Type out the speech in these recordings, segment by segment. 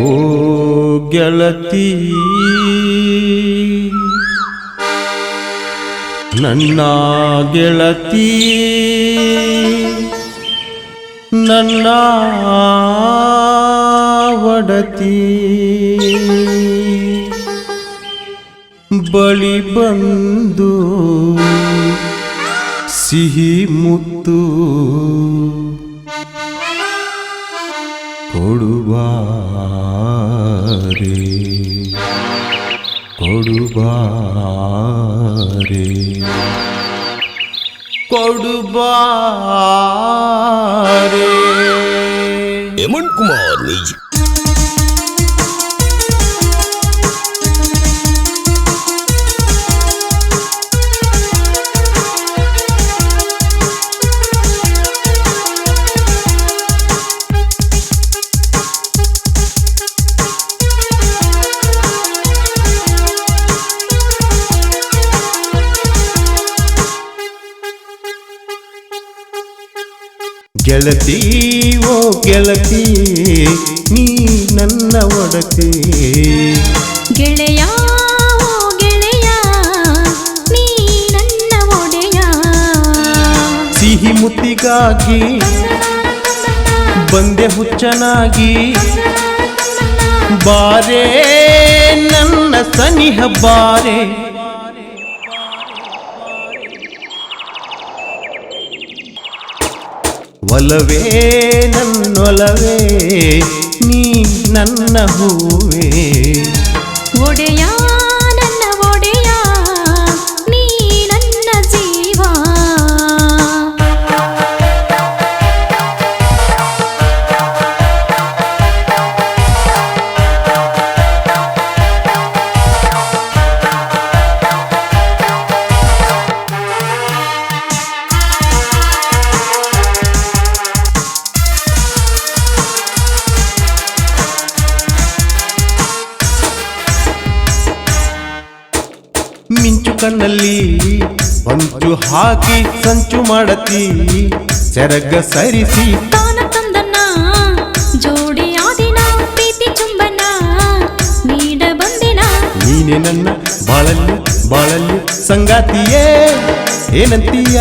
ಓ ಗೆಳತಿ ನನ್ನ ಗೆಳತಿ ನನ್ನ ಒಡತಿ. ಬಳಿ ಬಂದು ಸಿಹಿ ಮುತ್ತು. കൊടുവാരേ. കൊടുവാരേ. കൊടുവാരേ. എമൻ കുമാർ നീജ് ಗೆಳತಿ ಓ ಗೆಳತಿ ನೀ ನನ್ನ ಒಡತಿ. ಗೆಳೆಯ ಓ ಗೆಳೆಯ ನೀ ನನ್ನ ಒಡೆಯ. ಸಿಹಿ ಮುತ್ತಿಗಾಗಿ ಬಂದೆ ಹುಚ್ಚನಾಗಿ. ಬಾರೆ ನನ್ನ ಸನಿಹ ಬಾರೆ. ಒಲವೇ ನನ್ನೊಲವೇ ನೀ ನನ್ನ ಹೂವೇ. ಮಿಂಚು ಕಣ್ಣಲ್ಲಿ. ಹೊಂಚು ಹಾಕಿ ಸಂಚು ಮಾಡತಿ. ಸೆರಗ ಸರಿಸಿ. ತಾನ ತಂದನ್ನ ಜೋಡಿಯಾದಿನ ಪ್ರೀತಿ ಚುಂಬನ ನೀಡ ಬಂದಿನ. ನೀನೆ ನನ್ನ ಬಾಳಲ್ಲಿ ಬಾಳಲ್ಲಿ ಸಂಗಾತಿಯೇ ಏನಂತೀಯ?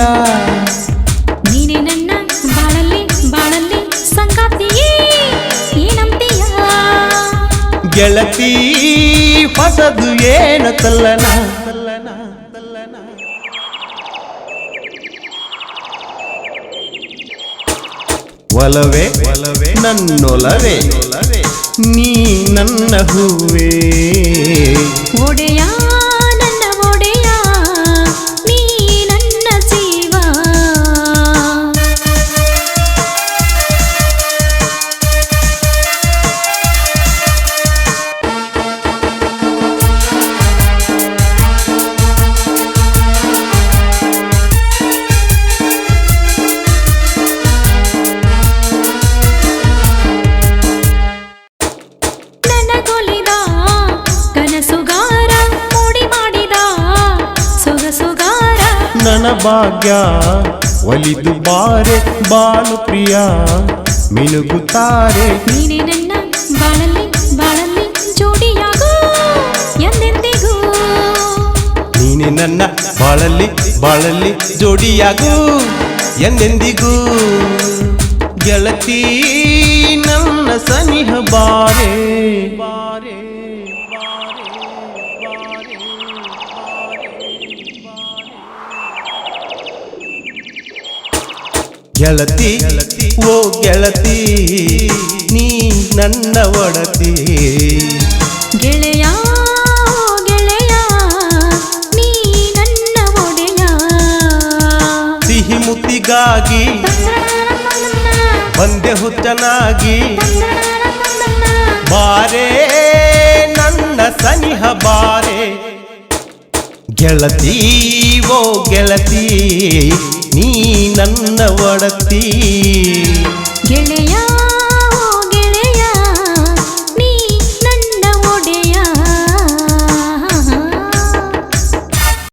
ನೀನೆ ನನ್ನ ಬಾಳಲ್ಲಿ ಬಾಳಲ್ಲಿ ಸಂಗಾತಿಯೇ ಏನಂತೀಯ? ಗೆಳತಿ ಹೊಸದು ಏನ ತಲ್ಲನ. ಒಲವೇ? ನನ್ನೊಲವೆ? ನೀ ನನ್ನ ಹೂವೇ? ಭಾಗ್ಯ. ಒಲಿದು ಬಾರೆ ಬಾಳು ಪ್ರಿಯ. ಮಿನುಗುತ್ತಾರೆ. ನೀನೆ ನನ್ನ ಬಾಳಲ್ಲಿ ಬಾಳಲ್ಲಿ ಜೋಡಿಯಾಗು ಎಂದೆಂದಿಗೂ. ನೀನೆ ನನ್ನ ಬಾಳಲ್ಲಿ ಬಾಳಲ್ಲಿ ಜೋಡಿಯಾಗು ಎಂದೆಂದಿಗೂ. ಗೆಳತಿ ನನ್ನ ಸನಿಹ ಬಾರೆ. ಬಾರೆ ಗೆಳತಿ ಓ ಗೆಳತಿ ನೀ ನನ್ನ ಒಡತಿ. ಗೆಳೆಯ ಗೆಳೆಯ ನೀ ನನ್ನ ಒಡೆಯ. ಸಿಹಿ ಮುತ್ತಿಗಾಗಿ ಬಂದೆ ಹುಚ್ಚನಾಗಿ ಬಾರೆ ನನ್ನ ಸನಿಹ ಬಾರೆ. ಗೆಳತಿ ಓ ಗೆಳತಿ ನೀ ನನ್ನ ಒಡತಿ ಗೆಳೆಯ